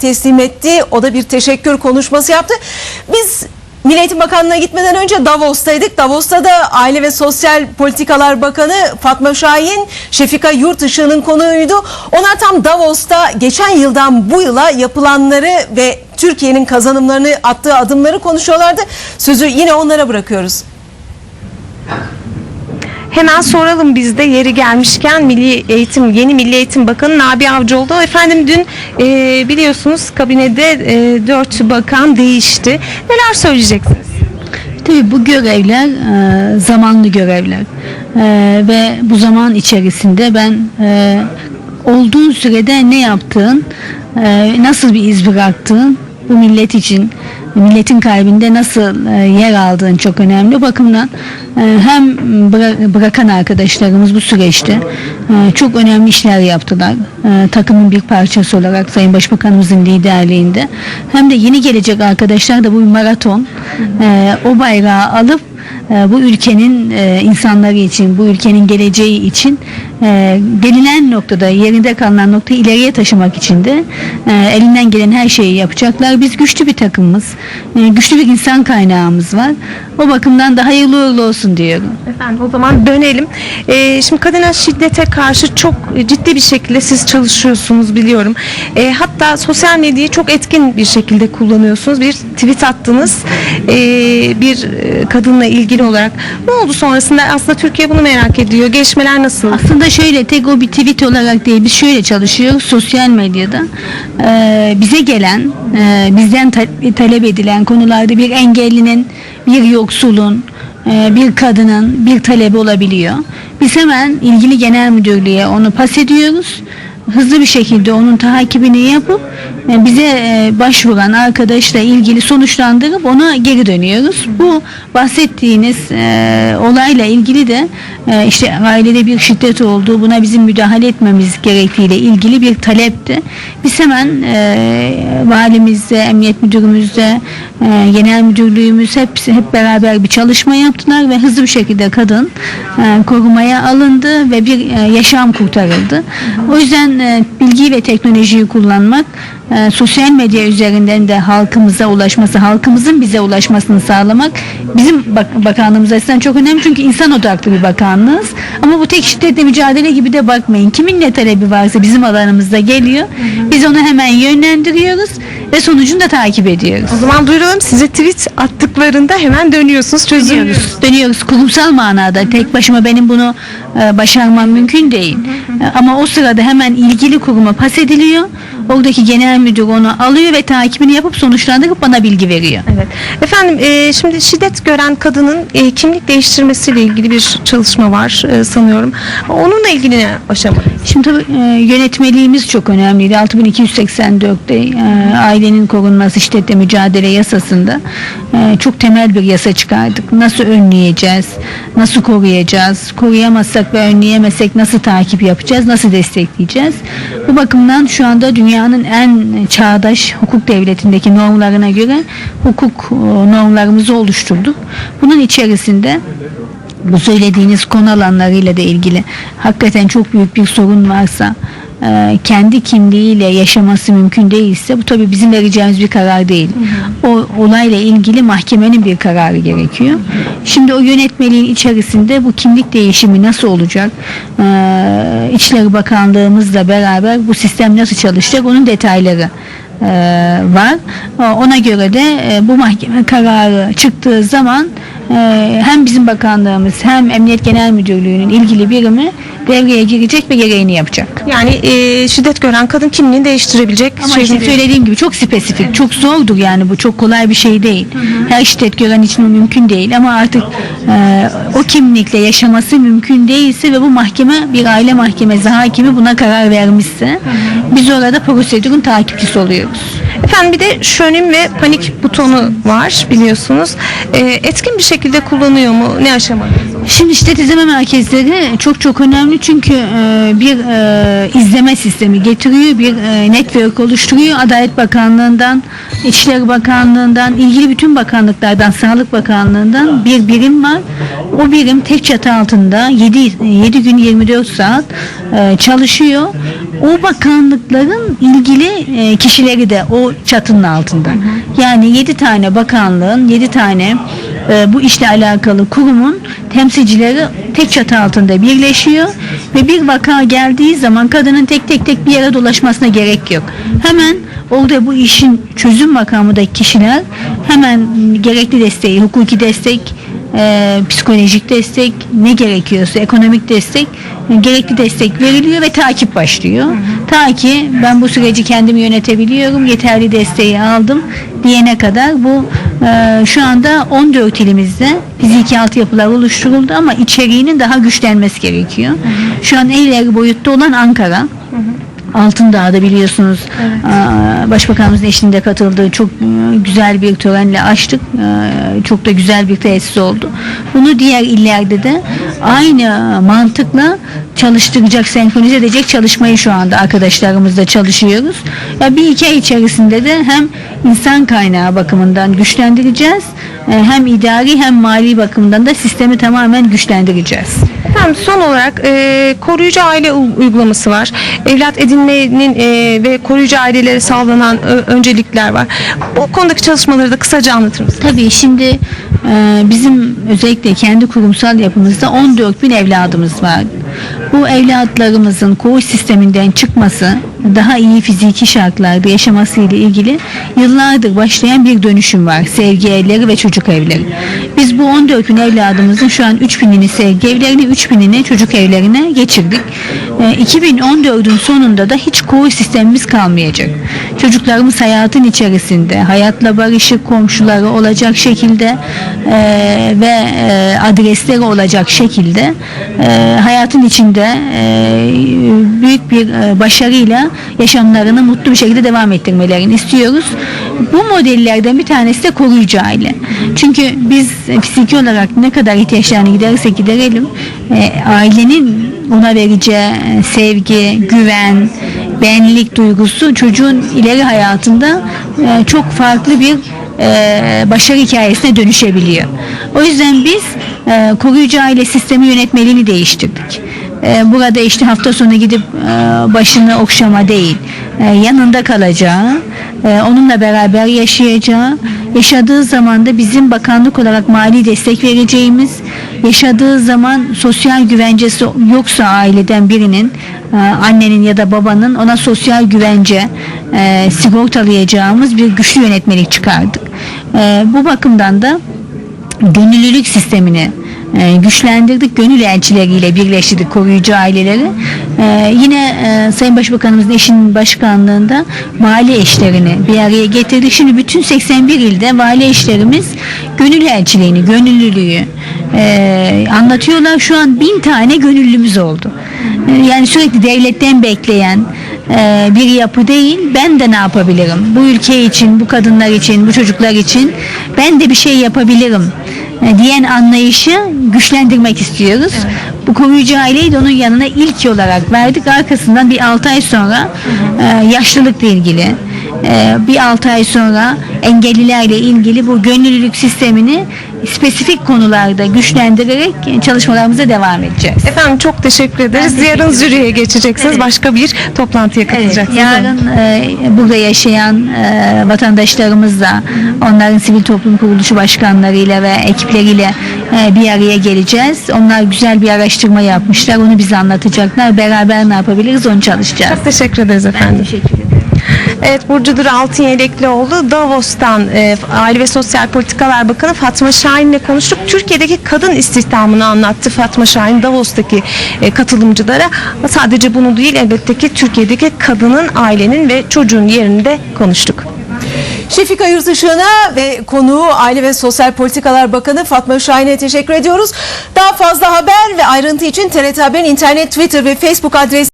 teslim etti. O da bir teşekkür konuşması yaptı. Biz Milli Eğitim Bakanlığı'na gitmeden önce Davos'taydık. Davos'ta da Aile ve Sosyal Politikalar Bakanı Fatma Şahin, Şefika Yurtışık'ın konuğuydu. Onlar tam Davos'ta geçen yıldan bu yıla yapılanları ve Türkiye'nin kazanımlarını attığı adımları konuşuyorlardı. Sözü yine onlara bırakıyoruz. Hemen soralım biz de yeri gelmişken Milli Eğitim yeni Milli Eğitim Bakanı Nabi Avcıoğlu efendim dün e, biliyorsunuz kabinede e, 4 bakan değişti. Neler söyleyeceksiniz? Tabii bu görevler e, zamanlı görevler E, ve bu zaman içerisinde ben e, olduğun sürede ne yaptığın, e, nasıl bir iz bıraktığın bu millet için, milletin kalbinde nasıl e, yer aldığın çok önemli. O bakımdan e, hem bıra- bırakan arkadaşlarımız bu süreçte e, çok önemli işler yaptılar. Takımın bir parçası olarak Sayın Başbakanımızın liderliğinde. Hem de yeni gelecek arkadaşlar da bu maraton. O bayrağı alıp bu ülkenin e, insanları için, bu ülkenin geleceği için e, gelinen noktada, yerinde kalınan noktayı ileriye taşımak için de e, elinden gelen her şeyi yapacaklar. Biz güçlü bir takımız, e, güçlü bir insan kaynağımız var. O bakımdan da hayırlı uğurlu olsun diyorum. Efendim o zaman dönelim. Şimdi kadına şiddete karşı çok ciddi bir şekilde siz çalışıyorsunuz biliyorum. Hatta sosyal medyayı çok etkin bir şekilde kullanıyorsunuz. Bir tweet attınız bir kadınla ilgili olarak. Ne oldu sonrasında? Aslında Türkiye bunu merak ediyor. Gelişmeler nasıl? Aslında şöyle tek o bir tweet olarak değil biz şöyle çalışıyoruz sosyal medyada Ee, bize gelen e, bizden ta- talep edilen konularda bir engellinin bir yoksulun e, bir kadının bir talebi olabiliyor. Biz hemen ilgili genel müdürlüğe onu pas ediyoruz. Hızlı bir şekilde onun takibini yapıp e, bize e, başvuran arkadaşla ilgili sonuçlandırıp ona geri dönüyoruz. Bu bahsettiğiniz e, olayla ilgili de işte ailede bir şiddet olduğu buna bizim müdahale etmemiz gerektiğiyle ilgili bir talepti. Biz hemen e, valimizle, emniyet müdürümüzle, e, genel müdürlüğümüz hepsi hep beraber bir çalışma yaptılar ve hızlı bir şekilde kadın korumaya alındı ve bir yaşam kurtarıldı. O yüzden e, bilgi ve teknolojiyi kullanmak e, sosyal medya üzerinden de halkımıza ulaşması, halkımızın bize ulaşmasını sağlamak bizim bak bakanlığımız açısından çok önemli çünkü insan odaklı bir bakanlığız. Ama bu tek şiddetle mücadele gibi de bakmayın. Kimin ne talebi varsa bizim alanımızda geliyor. Biz onu hemen yönlendiriyoruz ve sonucunu da takip ediyoruz. O zaman duyuralım size tweet attıklarında hemen dönüyorsunuz, çözüyorsunuz. Dönüyoruz, dönüyoruz kurumsal manada tek başıma benim bunu e, başarmam mümkün değil. Ama o sırada hemen ilgili kuruma pas ediliyor. Oradaki genel müdür onu alıyor ve takibini yapıp sonuçlandırıp bana bilgi veriyor. Evet. Efendim e, şimdi şiddet gören kadının e, kimlik değiştirmesiyle ilgili bir çalışma var e, sanıyorum. Onunla ilgili ne aşama? Şimdi tabii e, yönetmeliğimiz çok önemliydi. 6284'te e, ailenin korunması şiddetle mücadele yasasında e, çok temel bir yasa çıkardık. Nasıl önleyeceğiz? Nasıl koruyacağız? Koruyamazsak ve önleyemezsek nasıl takip yapacağız? Nasıl destekleyeceğiz? Bu bakımdan şu anda dünyanın en çağdaş hukuk devletindeki normlarına göre hukuk e, normlarımızı oluşturduk. Bunun içerisinde bu söylediğiniz konu alanlarıyla da ilgili hakikaten çok büyük bir sorun varsa e, kendi kimliğiyle yaşaması mümkün değilse bu tabii bizim vereceğimiz bir karar değil. O olayla ilgili mahkemenin bir kararı gerekiyor. Şimdi o yönetmeliğin içerisinde bu kimlik değişimi nasıl olacak? E, İçişleri Bakanlığımızla beraber bu sistem nasıl çalışacak? Onun detayları e, var. E, Ona göre de e, bu mahkeme kararı çıktığı zaman hem bizim bakanlığımız hem Emniyet Genel Müdürlüğü'nün ilgili birimi devreye girecek ve gereğini yapacak. Yani e, şiddet gören kadın kimliğini değiştirebilecek Ama şey işte söylediğim gibi çok spesifik, çok zordur yani bu çok kolay bir şey değil. Her şiddet gören için o mümkün değil ama artık e, o kimlikle yaşaması mümkün değilse ve bu mahkeme bir aile mahkemesi hakimi buna karar vermişse biz orada prosedürün takipçisi oluyoruz. Efendim bir de şönim ve panik butonu var biliyorsunuz. E, etkin bir şekilde kullanıyor mu? Ne aşamadayız? Şimdi şiddet izleme merkezleri çok çok önemli çünkü e, bir e, izleme sistemi getiriyor, bir e, network oluşturuyor. Adalet Bakanlığı'ndan, İçişleri Bakanlığı'ndan, ilgili bütün bakanlıklardan, Sağlık Bakanlığı'ndan bir birim var. O birim tek çatı altında 7, 7 gün 24 saat e, çalışıyor. O bakanlıkların ilgili e, kişileri de o çatının altında. Yani 7 tane bakanlığın, 7 tane e, bu işle alakalı kurumun temsilcileri tek çatı altında birleşiyor ve bir vaka geldiği zaman kadının tek tek tek bir yere dolaşmasına gerek yok. Hemen orada bu işin çözüm makamındaki kişiler hemen gerekli desteği, hukuki destek, e, psikolojik destek, ne gerekiyorsa ekonomik destek, gerekli destek veriliyor ve takip başlıyor. Ta ki ben bu süreci kendim yönetebiliyorum, yeterli desteği aldım diyene kadar bu e, şu anda 14 ilimizde fiziki altyapılar oluşturuldu ama içeriğinin daha güçlenmesi gerekiyor. Şu an en ileri boyutta olan Ankara. Altındağ'da biliyorsunuz aa, Başbakanımızın eşliğinde katıldığı çok e, güzel bir törenle açtık. Çok da güzel bir tesis oldu. Bunu diğer illerde de aynı mantıkla çalıştıracak, senkronize edecek çalışmayı şu anda arkadaşlarımızla çalışıyoruz. Ya bir iki ay içerisinde de hem insan kaynağı bakımından güçlendireceğiz, e, hem idari hem mali bakımından da sistemi tamamen güçlendireceğiz. Efendim son olarak e, koruyucu aile uygulaması var. Evlat edinmenin e, ve koruyucu ailelere sağlanan öncelikler var. O konudaki çalışmaları da kısaca anlatır mısınız? Tabii şimdi e, bizim özellikle kendi kurumsal yapımızda 14 bin evladımız var. Bu evlatlarımızın koğuş sisteminden çıkması, daha iyi fiziki şartlarda yaşaması ile ilgili yıllardır başlayan bir dönüşüm var. Sevgi evleri ve çocuk evleri. Biz bu 14 bin evladımızın şu an 3 binini sevgi evlerine, 3 binini çocuk evlerine geçirdik. E, 2014'ün sonunda da hiç koğuş sistemimiz kalmayacak. Çocuklarımız hayatın içerisinde, hayatla barışık komşuları olacak şekilde e, ve e, adresleri olacak şekilde e, hayatın içinde e, büyük bir e, başarıyla yaşamlarını mutlu bir şekilde devam ettirmelerini istiyoruz. Bu modellerden bir tanesi de koruyucu aile. Çünkü biz e, fiziki olarak ne kadar ihtiyaçlarını gidersek giderelim e, ailenin ona vereceği e, sevgi, güven, benlik duygusu çocuğun ileri hayatında e, çok farklı bir e, başarı hikayesine dönüşebiliyor. O yüzden biz e, koruyucu aile sistemi yönetmeliğini değiştirdik. E, burada işte hafta sonu gidip e, başını okşama değil, e, yanında kalacağı, e, onunla beraber yaşayacağı, yaşadığı zaman da bizim bakanlık olarak mali destek vereceğimiz, yaşadığı zaman sosyal güvencesi yoksa aileden birinin, e, annenin ya da babanın ona sosyal güvence e, sigortalayacağımız bir güçlü yönetmelik çıkardık. Bu bakımdan da gönüllülük sistemini e, güçlendirdik. Gönül elçileriyle birleştirdik koruyucu aileleri. E, yine e, Sayın Başbakanımızın eşinin başkanlığında vali eşlerini bir araya getirdik. Şimdi bütün 81 ilde vali eşlerimiz gönül elçiliğini, gönüllülüğü e, anlatıyorlar. Şu an bin tane gönüllümüz oldu. E, yani sürekli devletten bekleyen e, bir yapı değil. Ben de ne yapabilirim? Bu ülke için, bu kadınlar için, bu çocuklar için ben de bir şey yapabilirim diyen anlayışı güçlendirmek istiyoruz. Bu koruyucu aileyi de onun yanına ilk olarak verdik. Arkasından bir 6 ay sonra e, yaşlılıkla ilgili e, bir 6 ay sonra engellilerle ilgili bu gönüllülük sistemini spesifik konularda güçlendirerek çalışmalarımıza devam edeceğiz. Efendim çok teşekkür ederiz. teşekkür Yarın jüriye geçeceksiniz. Evet. Başka bir toplantıya Evet, katılacaksınız. yarın e, burada yaşayan e, vatandaşlarımızla, onların sivil toplum kuruluşu başkanlarıyla ve ekipleriyle e, bir araya geleceğiz. Onlar güzel bir araştırma yapmışlar. Onu bize anlatacaklar. Beraber ne yapabiliriz onu çalışacağız. Çok teşekkür ederiz efendim. Teşekkür Evet Burcu Dur Altınyeleklioğlu Davos'tan e, Aile ve Sosyal Politikalar Bakanı Fatma Şahin'le konuştuk. Türkiye'deki kadın istihdamını anlattı Fatma Şahin Davos'taki e, katılımcılara. Sadece bunu değil elbette ki Türkiye'deki kadının, ailenin ve çocuğun yerini de konuştuk. Şefika Yurtışı'na ve konuğu Aile ve Sosyal Politikalar Bakanı Fatma Şahin'e teşekkür ediyoruz. Daha fazla haber ve ayrıntı için TRT Haber'in internet, Twitter ve Facebook adresi